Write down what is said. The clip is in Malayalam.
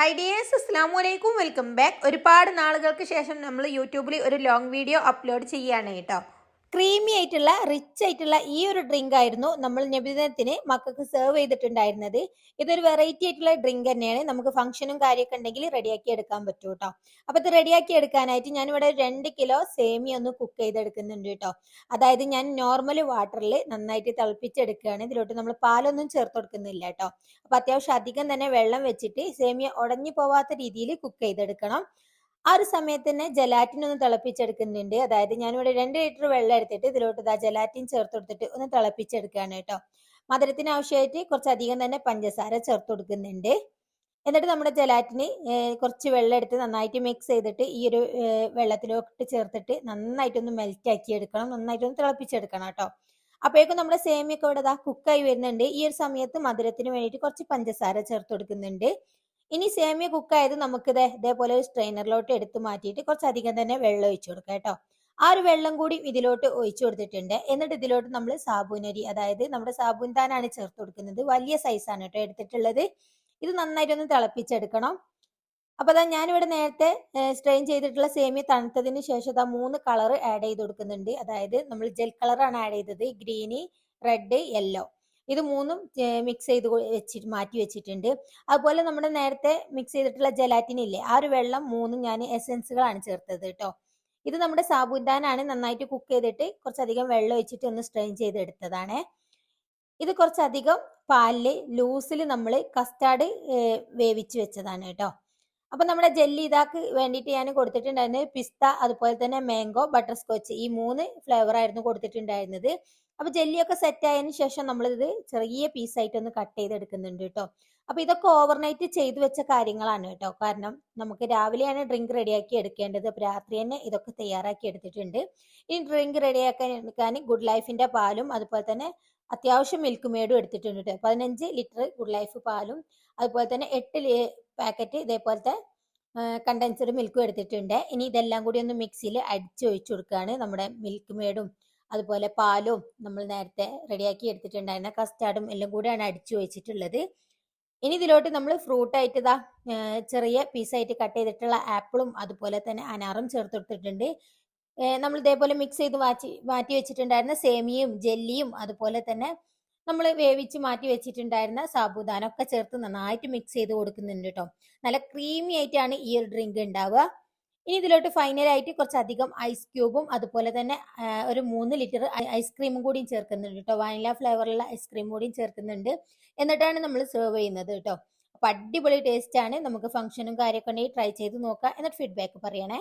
ഹൈ ഡിയേഴ്സ് അസ്സാം വലൈക്കും വെൽക്കം ബാക്ക് ഒരുപാട് നാളുകൾക്ക് ശേഷം നമ്മൾ യൂട്യൂബിൽ ഒരു ലോങ് വീഡിയോ അപ്ലോഡ് ചെയ്യുകയാണ് കേട്ടോ. ക്രീമി ആയിട്ടുള്ള റിച്ച് ആയിട്ടുള്ള ഈ ഒരു ഡ്രിങ്ക് ആയിരുന്നു നമ്മൾ നബിദിനത്തിന് മക്കൾക്ക് സെർവ് ചെയ്തിട്ടുണ്ടായിരുന്നത്. ഇതൊരു വെറൈറ്റി ആയിട്ടുള്ള ഡ്രിങ്ക് തന്നെയാണ്. നമുക്ക് ഫംഗ്ഷനും കാര്യമൊക്കെ ഉണ്ടെങ്കിൽ റെഡിയാക്കി എടുക്കാൻ പറ്റും കേട്ടോ അപ്പൊ ഇത് റെഡിയാക്കി എടുക്കാനായിട്ട് ഞാൻ ഇവിടെ രണ്ട് കിലോ സേമി ഒന്ന് കുക്ക് ചെയ്തെടുക്കുന്നുണ്ട് കേട്ടോ അതായത് ഞാൻ നോർമൽ വാട്ടറിൽ നന്നായിട്ട് തിളപ്പിച്ചെടുക്കുകയാണ്. ഇതിലോട്ട് നമ്മൾ പാലൊന്നും ചേർത്ത് കൊടുക്കുന്നില്ല കേട്ടോ അപ്പൊ അത്യാവശ്യം അധികം തന്നെ വെള്ളം വെച്ചിട്ട് സേമിയ ഉടഞ്ഞു പോവാത്ത രീതിയിൽ കുക്ക് ചെയ്തെടുക്കണം. ആ ഒരു സമയത്ത് തന്നെ ജലാറ്റിൻ ഒന്ന് തിളപ്പിച്ചെടുക്കുന്നുണ്ട്. അതായത് ഞാനിവിടെ രണ്ട് ലിറ്റർ വെള്ളം എടുത്തിട്ട് ഇതിലോട്ട് ഇതാ ജലാറ്റിൻ ചേർത്ത് കൊടുത്തിട്ട് ഒന്ന് തിളപ്പിച്ചെടുക്കുകയാണ് കേട്ടോ. മധുരത്തിന് ആവശ്യമായിട്ട് കുറച്ചധികം തന്നെ പഞ്ചസാര ചേർത്ത് കൊടുക്കുന്നുണ്ട്. എന്നിട്ട് നമ്മുടെ ജലാറ്റിന് കുറച്ച് വെള്ളം എടുത്ത് നന്നായിട്ട് മിക്സ് ചെയ്തിട്ട് ഈ ഒരു വെള്ളത്തിലോട്ട് ചേർത്തിട്ട് നന്നായിട്ടൊന്ന് മെൽറ്റ് ആക്കി എടുക്കണം. നന്നായിട്ടൊന്ന് തിളപ്പിച്ചെടുക്കണം കേട്ടോ. അപ്പോഴേക്കും നമ്മുടെ സേമിയൊക്കെ ഇവിടെ ഇതാ കുക്കായി വരുന്നുണ്ട്. ഈ ഒരു സമയത്ത് മധുരത്തിന് വേണ്ടിയിട്ട് കുറച്ച് പഞ്ചസാര ചേർത്ത് കൊടുക്കുന്നുണ്ട്. ഇനി സേമിയ കുക്കായത് നമുക്ക് ഇതേ ഇതേപോലെ ഒരു സ്ട്രെയിനറിലോട്ട് എടുത്ത് മാറ്റിയിട്ട് കുറച്ചധികം തന്നെ വെള്ളം ഒഴിച്ചു കൊടുക്കാം കേട്ടോ. ആ ഒരു വെള്ളം കൂടി ഇതിലോട്ട് ഒഴിച്ചു കൊടുത്തിട്ടുണ്ട്. എന്നിട്ട് ഇതിലോട്ട് നമ്മൾ സാബൂനരി അതായത് നമ്മുടെ സാബൂൻ താനാണ് ചേർത്ത് കൊടുക്കുന്നത്. വലിയ സൈസാണ് കേട്ടോ എടുത്തിട്ടുള്ളത്. ഇത് നന്നായിട്ടൊന്ന് തിളപ്പിച്ചെടുക്കണം. അപ്പൊ അതാ ഞാനിവിടെ നേരത്തെ സ്ട്രെയിൻ ചെയ്തിട്ടുള്ള സേമിയ തണുത്തതിന് ശേഷം അതാ മൂന്ന് കളർ ആഡ് ചെയ്ത് കൊടുക്കുന്നുണ്ട്. അതായത് നമ്മൾ ജെൽ കളറാണ് ആഡ് ചെയ്തത്. ഗ്രീന് റെഡ് യെല്ലോ ഇത് മൂന്നും മിക്സ് ചെയ്ത് വെച്ചിട്ട് മാറ്റി വെച്ചിട്ടുണ്ട്. അതുപോലെ നമ്മുടെ നേരത്തെ മിക്സ് ചെയ്തിട്ടുള്ള ജലാറ്റിൻ ഇല്ലേ ആ ഒരു വെള്ളം മൂന്നും ഞാൻ എസെൻസുകളാണ് ചേർത്തത് കേട്ടോ ഇത് നമ്മുടെ സാബുദാനാണ് നന്നായിട്ട് കുക്ക് ചെയ്തിട്ട് കുറച്ചധികം വെള്ളം ഒഴിച്ചിട്ട് ഒന്ന് സ്ട്രെയിൻ ചെയ്തെടുത്തതാണ്. ഇത് കുറച്ചധികം പാലിൽ ലൂസിൽ നമ്മൾ കസ്റ്റാർഡ് വേവിച്ച് വെച്ചതാണ് കേട്ടോ അപ്പൊ നമ്മുടെ ജെല്ലി ഇതാക്ക് വേണ്ടിയിട്ട് ഞാൻ കൊടുത്തിട്ടുണ്ടായിരുന്നത് പിസ്ത അതുപോലെ തന്നെ മാംഗോ ബട്ടർ സ്കോച്ച് ഈ മൂന്ന് ഫ്ലേവർ ആയിരുന്നു കൊടുത്തിട്ടുണ്ടായിരുന്നത്. അപ്പൊ ജെല്ലിയൊക്കെ സെറ്റ് ആയതിന് ശേഷം നമ്മളിത് ചെറിയ പീസായിട്ട് ഒന്ന് കട്ട് ചെയ്തെടുക്കുന്നുണ്ട് കേട്ടോ അപ്പൊ ഇതൊക്കെ ഓവർനൈറ്റ് ചെയ്തു വെച്ച കാര്യങ്ങളാണ് കേട്ടോ കാരണം നമുക്ക് രാവിലെയാണ് ഡ്രിങ്ക് റെഡിയാക്കി എടുക്കേണ്ടത്. അപ്പൊ രാത്രി തന്നെ ഇതൊക്കെ തയ്യാറാക്കി എടുത്തിട്ടുണ്ട്. ഈ ഡ്രിങ്ക് റെഡിയാക്കാൻ എടുക്കാൻ ഗുഡ് ലൈഫിന്റെ പാലും അതുപോലെ തന്നെ അത്യാവശ്യം മിൽക്ക് മേഡും എടുത്തിട്ടുണ്ട് കേട്ടോ പതിനഞ്ച് ലിറ്റർ ഗുഡ് ലൈഫ് പാലും അതുപോലെ തന്നെ എട്ട് പാക്കറ്റ് ഇതേപോലത്തെ കണ്ടൻസർ മിൽക്കും എടുത്തിട്ടുണ്ട്. ഇനി ഇതെല്ലാം കൂടി ഒന്ന് മിക്സിയിൽ അടിച്ച് ഒഴിച്ചു കൊടുക്കുകയാണ് നമ്മുടെ മിൽക്ക് മേഡും അതുപോലെ പാലും നമ്മൾ നേരത്തെ റെഡിയാക്കി എടുത്തിട്ടുണ്ടായിരുന്ന കസ്റ്റാർഡും എല്ലാം കൂടെയാണ് അടിച്ചു വെച്ചിട്ടുള്ളത്. ഇനി ഇതിലോട്ട് നമ്മൾ ഫ്രൂട്ട് ആയിട്ട് ഇതാ ചെറിയ പീസായിട്ട് കട്ട് ചെയ്തിട്ടുള്ള ആപ്പിളും അതുപോലെ തന്നെ അനാറും ചേർത്ത് കൊടുത്തിട്ടുണ്ട്. നമ്മൾ ഇതേപോലെ മിക്സ് ചെയ്ത് മാറ്റി മാറ്റി വെച്ചിട്ടുണ്ടായിരുന്ന സേമിയയും ജെല്ലിയും അതുപോലെ തന്നെ നമ്മൾ വേവിച്ച് മാറ്റി വെച്ചിട്ടുണ്ടായിരുന്ന സാബുദാന ഒക്കെ ചേർത്ത് നന്നായിട്ട് മിക്സ് ചെയ്ത് കൊടുക്കുന്നുണ്ട് കേട്ടോ നല്ല ക്രീമി ആയിട്ടാണ് ഈ ഒരു ഡ്രിങ്ക് ഉണ്ടാവുക. ഇനി ഇതിലോട്ട് ഫൈനലായിട്ട് കുറച്ചധികം ഐസ് ക്യൂബും അതുപോലെ തന്നെ ഒരു മൂന്ന് ലിറ്റർ ഐസ്ക്രീമും കൂടിയും ചേർക്കുന്നുണ്ട് കേട്ടോ. വാനില ഫ്ലേവറുള്ള ഐസ്ക്രീം കൂടിയും ചേർക്കുന്നുണ്ട്. എന്നിട്ടാണ് നമ്മൾ സെർവ് ചെയ്യുന്നത് കേട്ടോ. അപ്പൊ അടിപൊളി ടേസ്റ്റ് ആണ്. നമുക്ക് ഫംഗ്ഷനും കാര്യമൊക്കെ ഉണ്ടെങ്കിൽ ട്രൈ ചെയ്ത് നോക്കാം. എന്നിട്ട് ഫീഡ്ബാക്ക് പറയണേ.